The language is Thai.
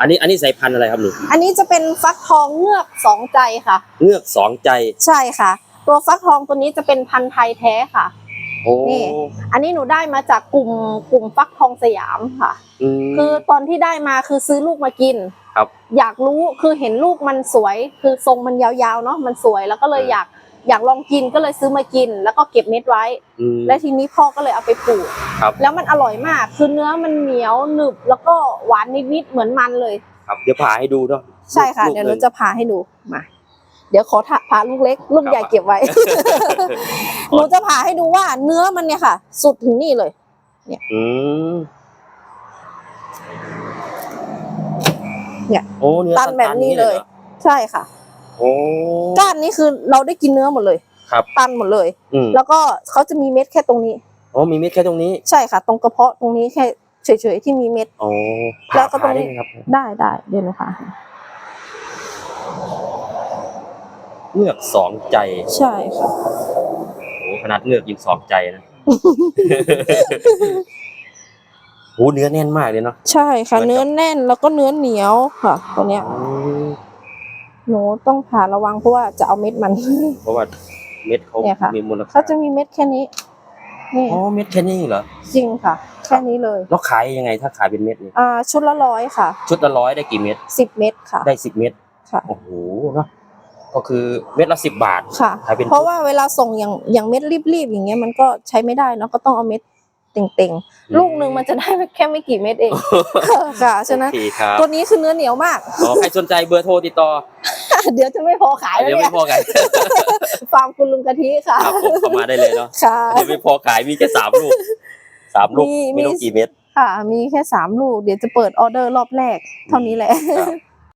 อันนี้อันนี้สายพันธุ์อะไรครับลุงอันนี้จะเป็นฟักทองเงือกสองใจค่ะ เงือกสองใจใช่ค่ะ ตัวฟักทองตัวนี้จะเป็นพันธุ์ไทยแท้ค่ะโอ้นี่อันนี้หนูได้มาจากกลุ่มกลุ่มฟักทองสยามค่ะ ม คือตอนที่ได้มาคือซื้อลูกมากินครับอยากรู้คือเห็นลูกมันสวย คือทรงมันยาวๆเนาะมันสวยแล้วก็เลยอืมอยาก อยากลองกินก็เลยซื้อมากิน แล้วก็เก็บเม็ดไว้ อืม และทีนี้พ่อก็เลยเอาไปปลูก ครับ แล้วมันอร่อยมาก คือเนื้อมันเหนียวหนึบแล้วก็หวานนิดๆเหมือนมันเลย ครับเดี๋ยวผ่าให้ดูเนาะใช่ค่ะ ลูกเดี๋ยวหนูลจะพาให้ดูมา เดี๋ยวขอถ่าพาลูกเล็กลูกครับใหญ่เก็บไว้ หนูจะพาให้ดูว่าเนื้อมันเนี่ยค่ะ สุดถึงนี่เลย อืมเนี่ยโอ้เนื้อตันแบบนี้ๆเลย หรอใช่ค่ะ โอ้ก้านนี้คือเราได้กินเนื้อหมดเลยครับ ตันหมดเลย อืมแล้วก็เขาจะมีเม็ดแค่ตรงนี้ อ๋อมีเม็ดแค่ตรงนี้ใช่ค่ะ ตรงกระเพาะตรงนี้แค่เฉยๆที่มีเม็ด อ๋อแล้ผ่าวก็ตรงนี้ผ่าได้ไหมครับ ได้ได้เดี๋ยวหนูพาให้เงือกสองใจใช่ค่ะ โอ้ขนาดเงือกยิงสองใจนะโอ้เนื้อแน่นมากเลยเนาะ ใช่ค่ะ เหมือนกับ เนื้อแน่นแล้วก็เนื้อเหนียวค่ะ ตัวเนี้ย อืม หนูต้องผ่าระวังเพราะว่าจะเอาเม็ดมัน เพราะว่าเม็ดเขาเนี่ยค่ะ มีมูลค่าเขาจะมีเม็ดแค่นี้ นี่อ๋อเม็ดแค่นี้เหรอจริงค่ะ แค่นี้เลยแล้วขายยังไงถ้าขายเป็นเม็ดนี่อ่าชุดละร้อยค่ะชุดละร้อยได้กี่เม็ดสิบเม็ดค่ะ ได้สิบเม็ดค่ะ โอ้โหเนาะก็คือเม็ดละสิบบาท ค่ะ ขายเป็นเพราะว่าเวลาส่งอย่างอย่างเม็ดรีบๆอย่างเงี้ยมันก็ใช้ไม่ได้เนาะก็ต้องเอาเม็ดเต่งๆ ลูกหนึ่งมันจะได้แค่ไม่กี่เม็ดเองค่ะ ฉะนั้นโอเคครับตัวนี้คือเนื้อเหนียวมาก อ๋อใครสนใจเบอร์โทรติดต่อ เดี๋ยวจะไม่พอขายแล้วเดี๋ยวเนี่ไม่ยพอกันฟาร์มคุณลุงกะทิค่ะ ครับผมเข้ามาได้เลยเนาะค่ะ เดี๋ยวไม่พอขายมีแค่สามลูกสามลูกมีไม่รู้มีกี่เม็ด ค่ะ มีแค่สามลูก เดี๋ยวจะเปิดออเดอร์รอบแรก เท่านี้แหละ ครับ